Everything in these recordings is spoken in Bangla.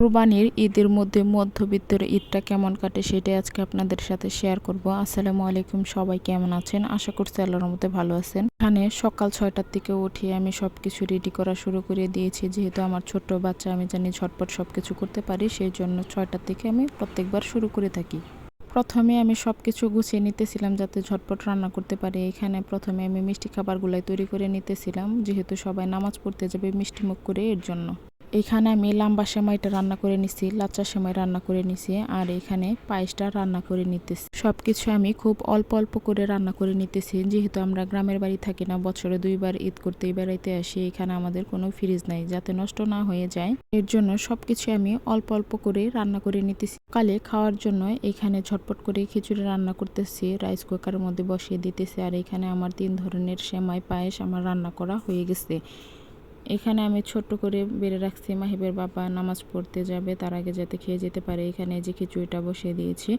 কুরবানির ঈদের মধ্যে মধ্যবিত্তের ঈদটা কেমন কাটে সেটাই আজকে আপনাদের সাথে শেয়ার করব। আসসালামু আলাইকুম, সবাই কেমন আছেন? আশা করছি আল্লাহর মধ্যে ভালো আছেন। এখানে সকাল ছয়টার থেকে উঠে আমি সব কিছু রেডি করা শুরু করে দিয়েছি। যেহেতু আমার ছোট্ট বাচ্চা, আমি জানি ঝটপট সব কিছু করতে পারি সেই জন্য ছয়টার থেকে আমি প্রত্যেকবার শুরু করে থাকি। প্রথমে আমি সব কিছু গুছিয়ে নিতেছিলাম যাতে ঝটপট রান্না করতে পারি। এখানে প্রথমে আমি মিষ্টি খাবারগুলাই তৈরি করে নিতেছিলাম, যেহেতু সবাই নামাজ পড়তে যাবে মিষ্টি মুখ করে এর জন্য। এখানে আমি লাম্বা সেমাইটা রান্না করে নিছি, লাচ্চা সেমাই রান্না করে নিছি আর এখানে পায়েসটা রান্না করে নিতেছি। সব কিছু আমি খুব অল্প অল্প করে রান্না করে নিতেছি। যেহেতু আমরা গ্রামের বাড়ি থাকি না, বছরে দুইবার ঈদ করতে বেড়াইতে আসি, এখানে আমাদের কোনো ফ্রিজ নাই, যাতে নষ্ট না হয়ে যায়। এর জন্য সব কিছু আমি অল্প অল্প করে রান্না করে নিতেছি। কালে খাওয়ার জন্য এখানে ঝটপট করে খিচুড়ি রান্না করতেছি, রাইস কুকারের মধ্যে বসিয়ে দিতেছি আর এখানে আমার তিন ধরনের সেমাই পায়েস আমার রান্না করা হয়ে গেছে। এখানে আমি ছোট্ট করে বেড়ে রাখছি। মাহিবের বাবা নামাজ পড়তে যাবে, তার আগে যাতে খেয়ে যেতে পারে। এখানে যে খিচুড়িটা বসিয়ে দিয়েছি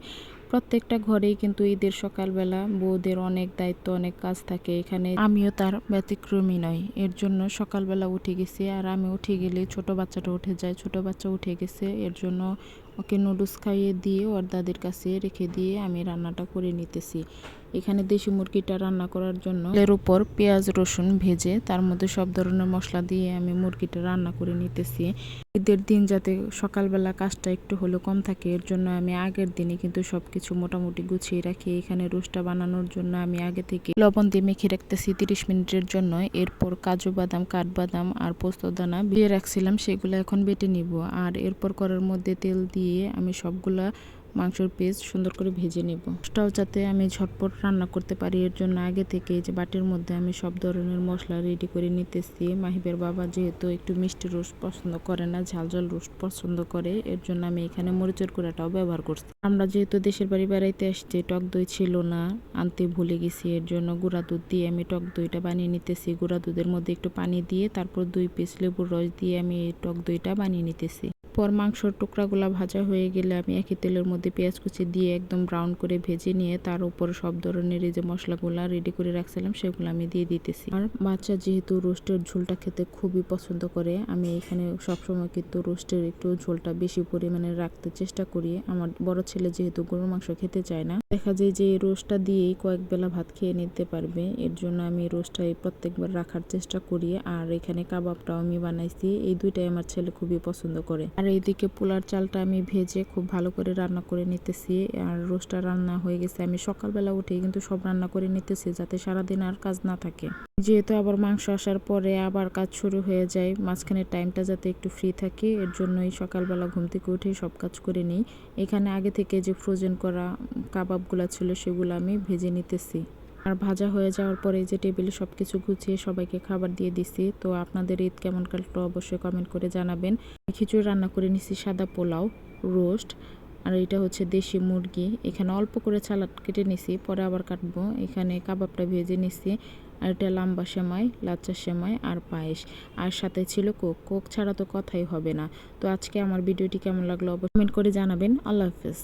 প্রত্যেকটা ঘরেই কিন্তু ঈদের সকালবেলা বউদের অনেক দায়িত্ব, অনেক কাজ থাকে। এখানে আমিও তার ব্যতিক্রমী নয় এর জন্য সকালবেলা উঠে গেছি আর আমি উঠে গেলে ছোট বাচ্চাটা উঠে যায়। ছোট বাচ্চা উঠে গেছে, এর জন্য ওকে নুডলস খাইয়ে দিয়ে ওর দাদির কাছে রেখে দিয়ে আমি রান্নাটা করে নিতেছি। এখানে দেশি মুরগিটা রান্না করার জন্য এর উপর পেঁয়াজ, রসুন ভেজে তার মধ্যে সব ধরনের মশলা দিয়ে আমি মুরগিটা রান্না করে নিতেছি। ঈদের দিন যাতে সকালবেলা কাজটা একটু হলেও কম থাকে, এর জন্য আমি আগের দিনে কিন্তু সব কিছু মোটামুটি গুছিয়ে রাখি। এখানে রোস্টটা বানানোর জন্য আমি আগে থেকে লবণ দিয়ে মেখে রাখতেছি তিরিশ মিনিটের জন্য। এরপর কাজু বাদাম, কাঠবাদাম আর পোস্ত দানা দিয়ে রাখছিলাম, সেগুলো এখন বেটে নিব। আর এরপর করার মধ্যে তেল দিয়ে আমি সবগুলা মাংসের পিস সুন্দর করে ভেজে নেব। সেটাও যাতে আমি ঝটপট রান্না করতে পারি, এর জন্য আগে থেকে যে বাটির মধ্যে আমি সব ধরনের মশলা রেডি করে নিতেছি। মাহিবের বাবা যেহেতু একটু মিষ্টি রোস্ট পছন্দ করে না, ঝাল ঝাল রোস্ট পছন্দ করে, এর জন্য আমি এখানে মরিচের কুড়াটাও ব্যবহার করছি। আমরা যেহেতু দেশের বাড়ি বেড়াইতে আসছি, টক দই ছিল না, আনতে ভুলে গেছি, এর জন্য গুঁড়া দুধ দিয়ে আমি টক দইটা বানিয়ে নিতেছি। গুঁড়া দুধের মধ্যে একটু পানি দিয়ে তারপর দুই পিস লেবুর রস দিয়ে আমি এই টক দইটা বানিয়ে নিতেছি। পর মাংসর টুকরাগুলো ভাজা হয়ে গেলে আমি একই তেলের মধ্যে পেঁয়াজ কুচি দিয়ে একদম ব্রাউন করে ভেজে নিয়ে তার উপর সব ধরনের এই যে মশলাগুলো রেডি করে রাখছিলাম, সেগুলো আমি দিয়ে দিতেছি। আর বাচ্চা যেহেতু রোস্টের ঝোলটা খেতে খুবই পছন্দ করে, আমি এখানে সবসময় কিন্তু রোস্টের একটু ঝোলটা বেশি পরিমাণে রাখতে চেষ্টা করি। আমার বড় ছেলে যেহেতু গরুর মাংস খেতে চায় না, দেখা যায় যে রোস্টটা দিয়েই কয়েক বেলা ভাত খেয়ে নিতে পারবে। এর জন্য আমি রোস্টটা প্রত্যেকবার রাখার চেষ্টা করি। আর এখানে কাবাবটাও আমি বানাইছি। এই দুইটাই আমার ছেলে খুবই পছন্দ করে। আর এইদিকে পোলার চালটা আমি ভেজে খুব ভালো করে রান্না করে নিতেছি, আর রোস্টটা রান্না হয়ে গেছে। আমি সকালবেলা উঠে কিন্তু সব রান্না করে নিতেছি যাতে সারাদিন আর কাজ না থাকে। যেহেতু আবার মাংস আসার পরে আবার কাজ শুরু হয়ে যায় মাঝখানে টাইমটা যাতে একটু ফ্রি থাকে, এর জন্যই সকালবেলা ঘুম থেকে উঠে সব কাজ করে নিই। এখানে আগে থেকে যে ফ্রোজেন করা কাবাবগুলো ছিল সেগুলো আমি ভেজে নিতেছি। আর ভাজা হয়ে যাওয়ার পরে যে টেবিলে সব কিছু গুছিয়ে সবাইকে খাবার দিয়ে দিছি, তো আপনাদের ঈদ কেমন কাটলো অবশ্যই কমেন্ট করে জানাবেন। খিচুড়ি রান্না করে নিছি সাদা পোলাও, রোস্ট, আর এটা হচ্ছে দেশি মুরগি। এখানে অল্প করে সালাদ কেটে নিছি, পরে আবার কাটবো। এখানে কাবাবটা ভেজে নিছি, আর এটা লম্বা সেমাই লাচ্চা সেমাই আর পায়েস। আর সাথে ছিল কোক কোক ছাড়া তো কথাই হবে না। তো আজকে আমার ভিডিওটি কেমন লাগল অবশ্যই কমেন্ট করে জানাবেন। আল্লাহ হাফেজ।